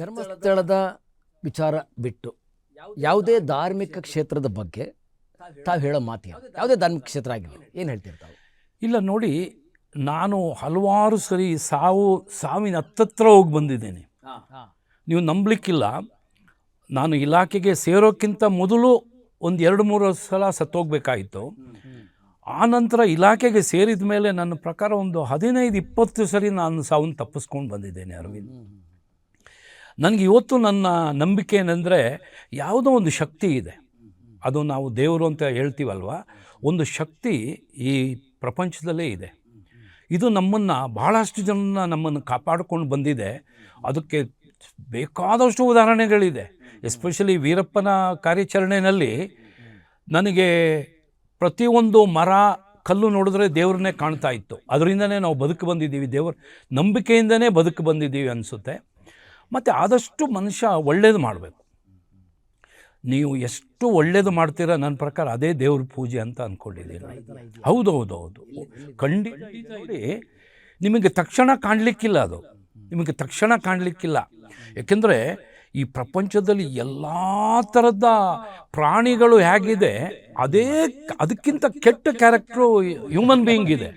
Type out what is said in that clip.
ಧರ್ಮಸ್ಥಳದ ವಿಚಾರ ಬಿಟ್ಟು ಯಾವುದೇ ಧಾರ್ಮಿಕ ಕ್ಷೇತ್ರದ ಬಗ್ಗೆ ತಾವು ಹೇಳೋ ಮಾತು ಯಾವ್ದು? ಯಾವುದೇ ಧಾರ್ಮಿಕ ಕ್ಷೇತ್ರ ಆಗಿಲ್ಲ ಏನು ಹೇಳ್ತಿರ್ತಾವೆ ಇಲ್ಲ ನೋಡಿ ನಾನು ಹಲವಾರು ಸರಿ ಸಾವು ಸಾವಿನ ಹತ್ತತ್ರ ಹೋಗಿ ಬಂದಿದ್ದೇನೆ. ನೀವು ನಂಬಲಿಕ್ಕಿಲ್ಲ. ನಾನು ಇಲಾಖೆಗೆ ಸೇರೋಕ್ಕಿಂತ ಮೊದಲು ಒಂದು ಎರಡು ಮೂರು ಸಲ ಸತ್ತೋಗ್ಬೇಕಾಯಿತು. ಆ ನಂತರ ಇಲಾಖೆಗೆ ಸೇರಿದ ಮೇಲೆ ನನ್ನ ಪ್ರಕಾರ ಒಂದು ಹದಿನೈದು ಇಪ್ಪತ್ತು ಸರಿ ನಾನು ಸಾವನ್ನು ತಪ್ಪಿಸ್ಕೊಂಡು ಬಂದಿದ್ದೇನೆ ಅರವಿಂದ್. ನನಗೆ ಇವತ್ತು ನನ್ನ ನಂಬಿಕೆ ಏನಂದರೆ ಯಾವುದೋ ಒಂದು ಶಕ್ತಿ ಇದೆ. ಅದು ನಾವು ದೇವರು ಅಂತ ಹೇಳ್ತೀವಲ್ವ? ಒಂದು ಶಕ್ತಿ ಈ ಪ್ರಪಂಚದಲ್ಲೇ ಇದೆ. ಇದು ನಮ್ಮನ್ನು ಬಹಳಷ್ಟು ಜನನ ನಮ್ಮನ್ನು ಕಾಪಾಡಿಕೊಂಡು ಬಂದಿದೆ. ಅದಕ್ಕೆ ಬೇಕಾದಷ್ಟು ಉದಾಹರಣೆಗಳಿದೆ. ಎಸ್ಪೆಷಲಿ ವೀರಪ್ಪನ ಕಾರ್ಯಾಚರಣೆಯಲ್ಲಿ ನನಗೆ ಪ್ರತಿಯೊಂದು ಮರ, ಕಲ್ಲು ನೋಡಿದ್ರೆ ದೇವ್ರನ್ನೇ ಕಾಣ್ತಾ ಇತ್ತು. ಅದರಿಂದನೇ ನಾವು ಬದುಕು ಬಂದಿದ್ದೀವಿ. ದೇವ್ರ ನಂಬಿಕೆಯಿಂದನೇ ಬದುಕು ಬಂದಿದ್ದೀವಿ ಅನಿಸುತ್ತೆ. ಮತ್ತು ಆದಷ್ಟು ಮನುಷ್ಯ ಒಳ್ಳೇದು ಮಾಡಬೇಕು. ನೀವು ಎಷ್ಟು ಒಳ್ಳೇದು ಮಾಡ್ತೀರಾ ನನ್ನ ಪ್ರಕಾರ ಅದೇ ದೇವ್ರ ಪೂಜೆ ಅಂತ ಅಂದ್ಕೊಂಡಿದ್ದೀನಿ ಹೌದು ಹೌದು ಹೌದು ಖಂಡಿತ ನಿಮಗೆ ತಕ್ಷಣ ಕಾಣಲಿಕ್ಕಿಲ್ಲ ಅದು. ನಿಮಗೆ ತಕ್ಷಣ ಕಾಣಲಿಕ್ಕಿಲ್ಲ. ಯಾಕೆಂದರೆ ಈ ಪ್ರಪಂಚದಲ್ಲಿ ಎಲ್ಲ ಥರದ ಪ್ರಾಣಿಗಳು ಹೇಗಿದೆ, ಅದೇ ಅದಕ್ಕಿಂತ ಕೆಟ್ಟ ಕ್ಯಾರೆಕ್ಟ್ರು ಹ್ಯೂಮನ್ ಬೀಯಿಂಗ್ ಇದೆ.